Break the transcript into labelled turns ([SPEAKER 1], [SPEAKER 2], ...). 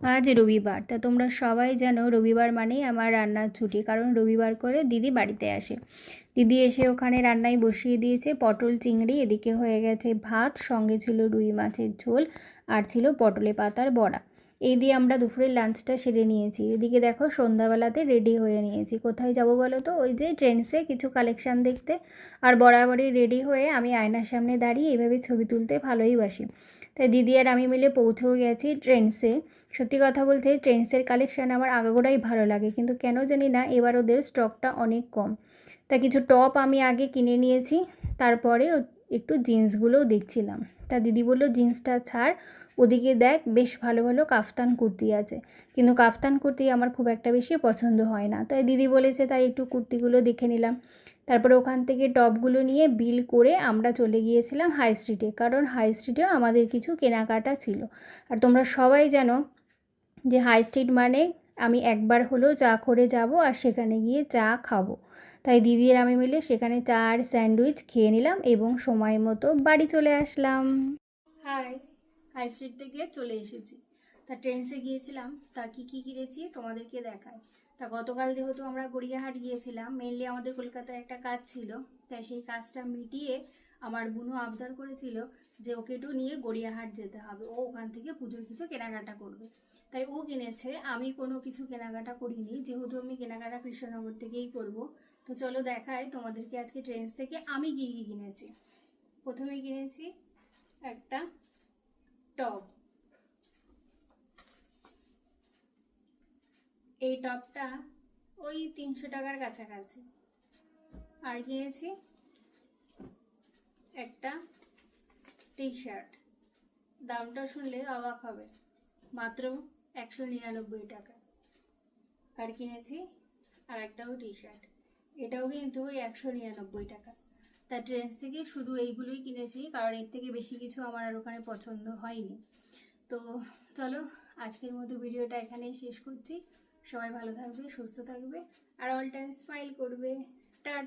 [SPEAKER 1] আজ রবিবার। তা তোমরা সবাই জানো রবিবার মানেই আমার রান্নার ছুটি। কারণ রবিবার করে দিদি বাড়িতে আসে। দিদি এসে ওখানে রান্নায় বসিয়ে দিয়েছে পটল চিংড়ি, এদিকে হয়ে গেছে ভাত, সঙ্গে ছিল রুই মাছের ঝোল, আর ছিল পটলে পাতার বড়া। এই দিয়ে আমরা দুপুরের লাঞ্চটা সেরে নিয়েছি। এদিকে দেখো সন্ধ্যাবেলাতে রেডি হয়ে নিয়েছি। কোথায় যাব বলো তো? ওই যে ট্রেন্ডসে কিছু কালেকশান দেখতে। আর বরাবরই রেডি হয়ে আমি আয়নার সামনে দাঁড়িয়ে এভাবে ছবি তুলতে ভালোই বাসি। তাই দিদি আর আমি মিলে পৌঁছেও গেছি ট্রেন্ডসে সত্যি কথা বলতে ট্রেন্ডসের কালেকশান আমার আগাগোড়াই ভালো লাগে। কিন্তু কেন জানি না এবার ওদের স্টকটা অনেক কম। তা কিছু টপ আমি আগে কিনে নিয়েছি। তারপরে একটু জিন্সগুলোও দেখছিলাম। তা দিদি বলল, জিন্সটা ছাড়, ওদিকে দেখ, বেশ ভালো ভালো কাফতান কুর্তি আছে। কিন্তু কাফতান কুর্তি আমার খুব একটা বেশি পছন্দ হয় না। তাই দিদি বলেছে, তাই একটু কুর্তিগুলো দেখে নিলাম। তারপরে ওখান থেকে টপগুলো নিয়ে বিল করে আমরা চলে গিয়েছিলাম হাই স্ট্রিটে। কারণ হাই স্ট্রিটেও আমাদের কিছু কেনাকাটা ছিল। আর তোমরা সবাই জানো যে হাই স্ট্রিট মানে আমি একবার হলেও চা করে যাব আর সেখানে গিয়ে চা খাব। তাই দিদি আর আমি মিলে সেখানে চা আর স্যান্ডউইচ খেয়ে নিলাম এবং সময় মতো বাড়ি চলে আসলাম। হাই হাই স্ট্রিট থেকে চলে এসেছি। তা ট্রেন্সে গিয়েছিলাম, তা কী কী কিনেছি তোমাদেরকে দেখায় তা গতকাল যেহেতু আমরা গড়িয়াহাট গিয়েছিলাম মেনলি আমাদের কলকাতায় একটা কাজ ছিল, তাই সেই কাজটা মিটিয়ে আমার বুনু আবদার করেছিল যে ওকে একটু নিয়ে গড়িয়াহাট যেতে হবে। ও ওখান থেকে পুজোর কিছু কেনাকাটা করবে। তাই ও কিনেছে। আমি কোনো কিছু কেনাকাটা করিনি। যেহেতু আমি কেনাকাটা কৃষ্ণনগর থেকেই করব। তো চলো দেখাই তোমাদেরকে আজকে ট্রেন্স থেকে আমি কী কী কিনেছি। প্রথমে কিনেছি একটা টপ এই টপটা ওই তিনশো টাকার কাছাকাছি। আর কিনেছি একটা টি শার্ট দামটা শুনলে অবাক হবে। মাত্র একশো নিরানব্বই টাকা। আর কিনেছি আর একটাও টি শার্ট এটাও কিন্তু ওই একশো নিরানব্বই টাকা। তা ট্রেন্স থেকে শুধু এইগুলোই কিনেছি, কারণ এর থেকে বেশি কিছু আমার আর ওখানে পছন্দ হয়নি। তো চলো, আজকের মতো ভিডিওটা এখানেই শেষ করছি। সবাই ভালো থাকবে, সুস্থ থাকবে, আর অল টাইম স্মাইল করবে। টাটা!